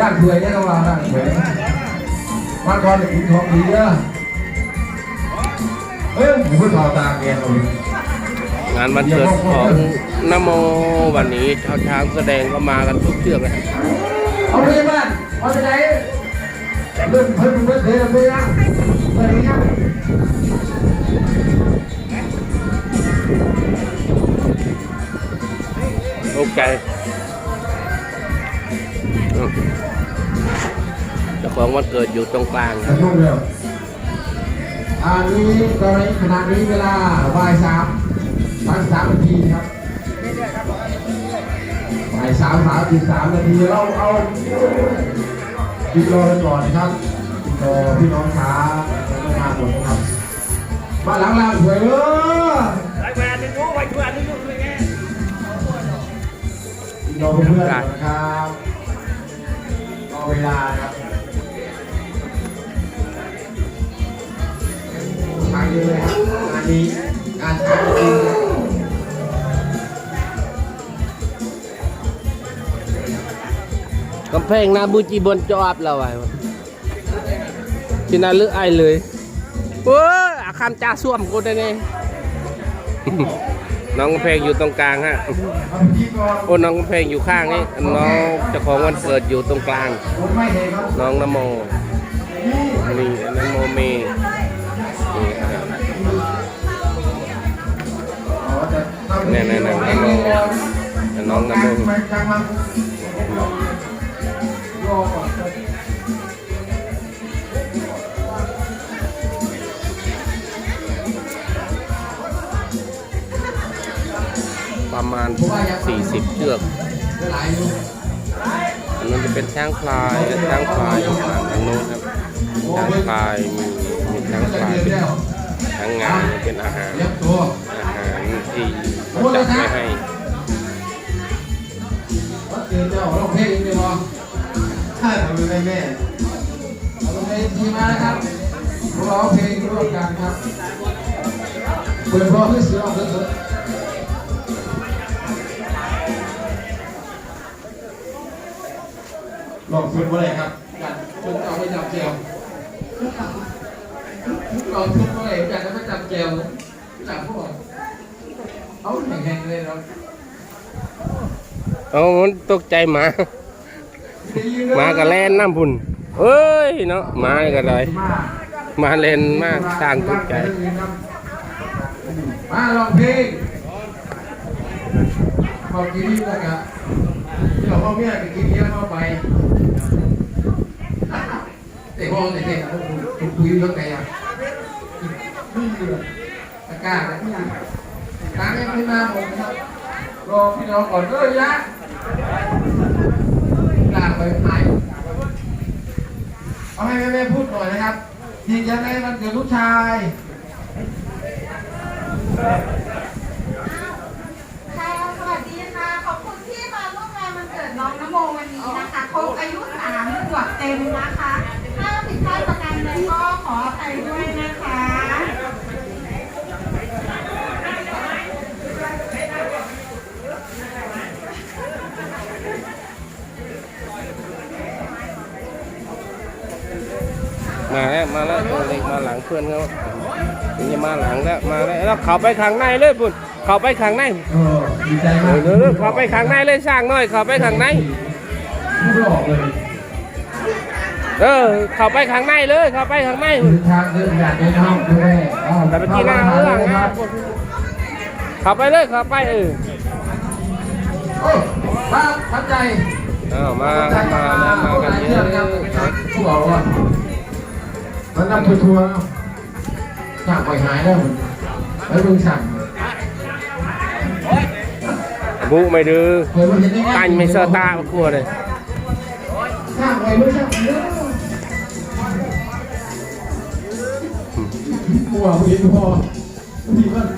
ร่างถวยเนี่ยต้องเราร่างถวยมาก่อนจะกินของดีเด้อเอ้ยผมพูดต่อตาแกเลยงานวันเกิดของนโมวันนี้ชาวช้างแสดงก็มากันทุกเชือกเลยเอาไปบ้านเอาไปไหนเริ่มเพิ่มเพิ่มเพิ่มเพิ่มนะเพิ่มนะโอเคอืม เจ้าของวันเกิดอยู่ตรงกลางคกรัระบทุ่งเร็วอันนี้ตอนนี้ขณะนี้เวลาบ่ายสามบ่ายสามนาทีครับบ่ายสามสามสิบสามนาทีเราเอาติดรอกันก่อนนะครับติดรอพี่น้องค้าไม่มาหมดนะครับมาหลังล่างสวยเออไปแหวนนึงรู้ไปแหวนนึงรู้เลยไงติดรอเพื่อนๆก่อนนะครับ รอเวลาครับทางเดียวเลยครับงานนี้งานช้างจริงๆกำแพงหนาบูจีบนจอบเราไว้วะที่นั่นลึกไอายเลยโอ้ยอาคำจ่าส้วมกูได้เนี่ย น้องกำแพงอยู่ตรงกลางฮะเอาพี่ก่อนโอ้น้องกำแพงอยู่ข้างนี่น้องเจ้าของวันเกิดอยู่ตรงกลางผมไม่เห็นครับน้องนโมนี่นี่นโมเมนี่ครับอ๋อแต่ตอนเนี่ยเนี่ยเนี่ยนโมน้องนโม ประมาณ 40 เชือกหลายอยู่อันนั้นจะเป็นช้างพลายช้างพลายอยู่ทางโน้นครับ ช้างพลายมีมีช้างพลายเป็นช้างงานเป็นอาหาร อาหารที่เขาจัดไว้ให้วัดเกิดเจ้าเราเพลงดีมั้งใช่ผมเป็นแม่เราเพลงทีมานะครับพวกเราเพลงร่วมกันครับเปิดพอให้เสือออกเถอะ ลองฝึกมาเลยครับกันฝึกเอาไปจับเจียวลองฝึกมาเลยกันแล้วไปจับเจียวจับพวกเอาแข็งๆเลยเราเอามันตกใจหมาหมากับแลนน้ำพุ่นเอ้ยเนาะหมาก็ได้หมาเล่นมากสร้างตกใจมาลองเพลงบอกกี่ทีแล้วกัน ที่เราพ่อแม่ไปกินเยอะเข้าไปแต่พ่อแต่เด็กผมผมคุยเรื่องไงอะนี่เลยตะกร้าแล้วนี่ตามยังไม่มาผมครับรอพี่น้องก่อนก็ยนะลากไปหายเอาให้แม่ๆพูดหน่อยนะครับยืนยันในวันเกิดลูกชาย ค่ะสวัสดีค่ะ ขอบคุณที่มาร่วมงานวันเกิดน้องนโม วันนี้นะคะครบอายุสามขวบเต็มนะคะ ถ้าผิดพลาดประการใดก็ขออภัยด้วยนะคะมาแล้วมาแล้วตัวเล็กมาหลังเพื่อนเขามันจะมาหลังแล้วมาแล้วแล้วเขาไปข้างในเลยพุ่นเขาไปข้างในเออดีใจมาเอกอเดี๋ยวๆเขาไปข้างในเลยสร้างน้อยเขาไปข้างใน พูดไม่ออกเลยเออ เขาไปข้างในเลย เขาไปข้างในเดินทางเดินอยากเดินทางด้วยอ้าวแต่ไปที่หน้าเข้เรื่องมนะครับเขาไปเลย เขาไปเออโอ้ครับพันใจเอามาพันใจมามามามามากันกันเยเยอะอะเลครับยผู้บอกว่ามันนำทัวร์ๆสั่งไปหายแล้วแล้วมึงสั่งบุไม่ดื้อเคยมาเห็นได้ไงตันไม่เสอตามาครัวเลย ข้างไปไม่สั่งเยอะกลัวผู้หญิงพอผู้หญิงมัน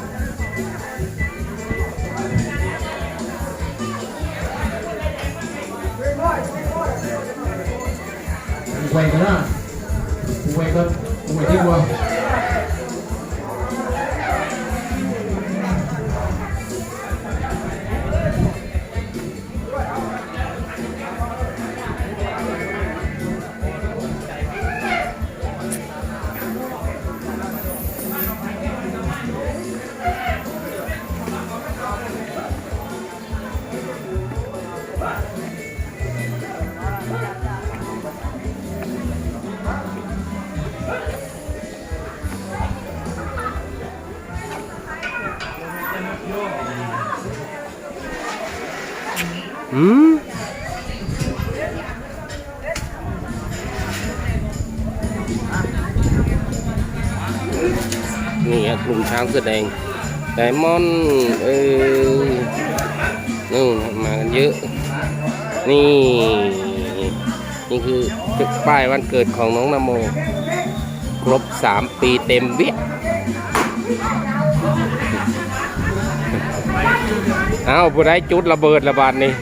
quay cái đó quay con quay tiếp qua อืนี่ฮะกลุ่มช้างแสดงแต้มอนเออนู่นมากันเยอะ นี่ นี่คือป้ายวันเกิดของน้องนโม ครบสามปีเต็มเวีย เอาผู้ใดจุดระเบิดระบาดนี่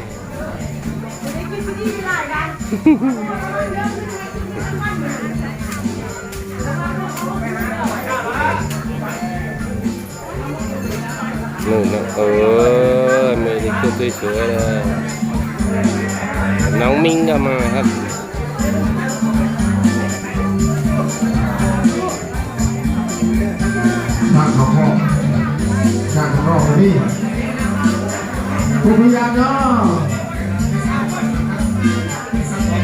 นู่นเออไมีชุดสวยๆเลยน้องมิ้งก็มาครับช่างเขาพ่อช่างเขาพ่อเคุณพยายามเนาะ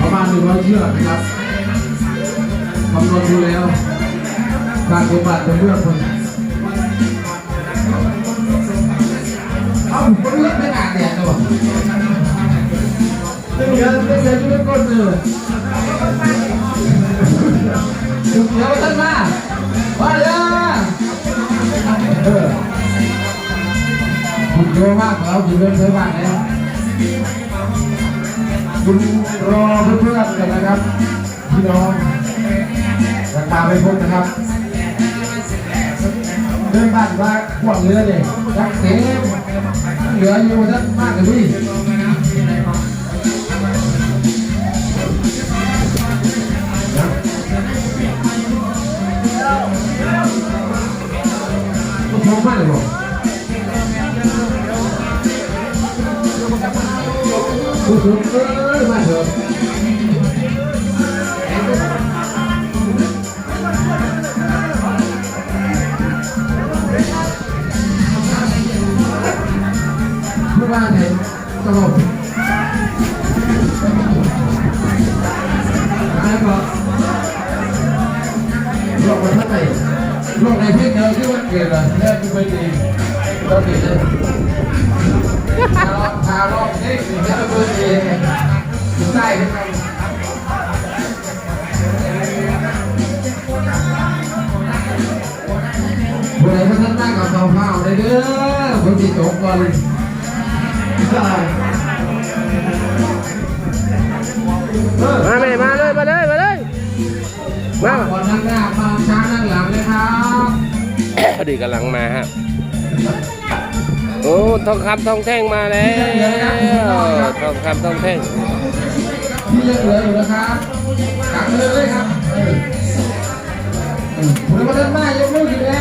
ประมาณหนึ่งร้อยเชือกนะครับคำนวณดูแล้วการปฏิบัติเป็นเรื่องคนเอาผมเลือกไม่อ่านแดดเลยวเหลือไม่เหลืออยู่ในก้นเลยเดี๋ยวท่านมาว่าเลย เยอะมากแล้วคุณเยอะเยอะมากแล้วคุณรอเพื่อนๆกันนะครับพี่น้องราคาไม่พ้นะครับเรื่องบ้านว่าพวกเรือเนี่ยยักเต็มเหลืออยู่ทั้งมากเลยพี่ผมมองมากเลยบอก คุณคุณเอ้ยมาเถอะเมื่อวานเนี่ยตลกอะไรก็ โลกมันเท่าไหร่โลกในเพียงเดียวที่มันเกิดอะแค่ไม่ไปดีเราเกิดเลยพาเราพาเราเนี่ยแค่ไม่ไปดีอยู่ใต้ขึ้นมาคนไหนมาท่านนั่งกับเผาได้เด้อคนที่ตกก่อนมาแม่มาเลยมาเลยมาเลยมาก่อนนั่งหน้ามาช้านั่งหลังเลยครับพอดีกำลังมาฮะ โอ้ทองคำทองแท่งมาแล้วทองคำทองแท่งที่ยังเหลืออยู่นะครับกลับเลยเลยครับผมมาด้านหน้ายกมืออยู่นะ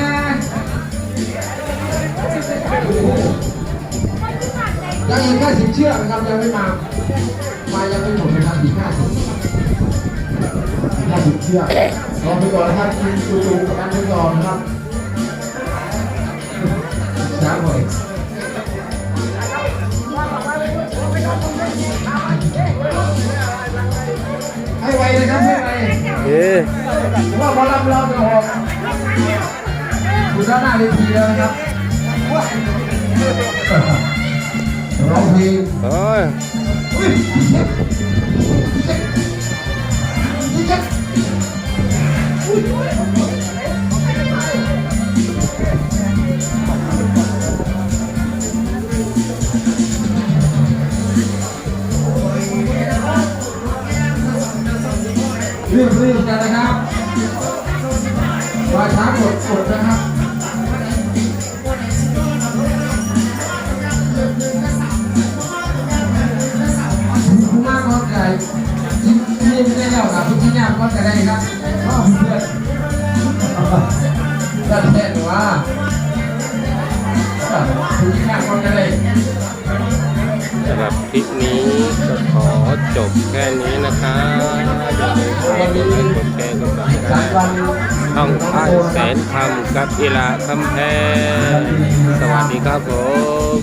ยังอีกแค่สิบเชือกนะครับยังไม่มา มายังไม่หมดนะครับอีกห้าสิบห้าสิบเชือกรอไปก่อนนะครับกินจูๆกันไปก่อนนะครับ ว่าพอรับเราจะออกอยู่ด้านหน้าเวทีแล้วนะครับร้องเพลงโอ้ยอุ้ยพี่เช็คพี่เช็คอุ้ยรีบรีบกันนะครับ วาช้ากดกดนะครับผู้มากก็ได้ยิ้มยิ้มได้แล้วครับทุกที่ยามก็จะได้ครับก็เพื่อนก็แท้หรือว่าทุกที่ยามก็จะได้ สำหรับคลิปนี้ก็ขอจบแค่นี้นะคะอย่าลืมกดไลค์กดแชร์กดติดสาตามมวันช่องอ้ายแสนคำกับอีลาคำแพงสวัสดีครับผม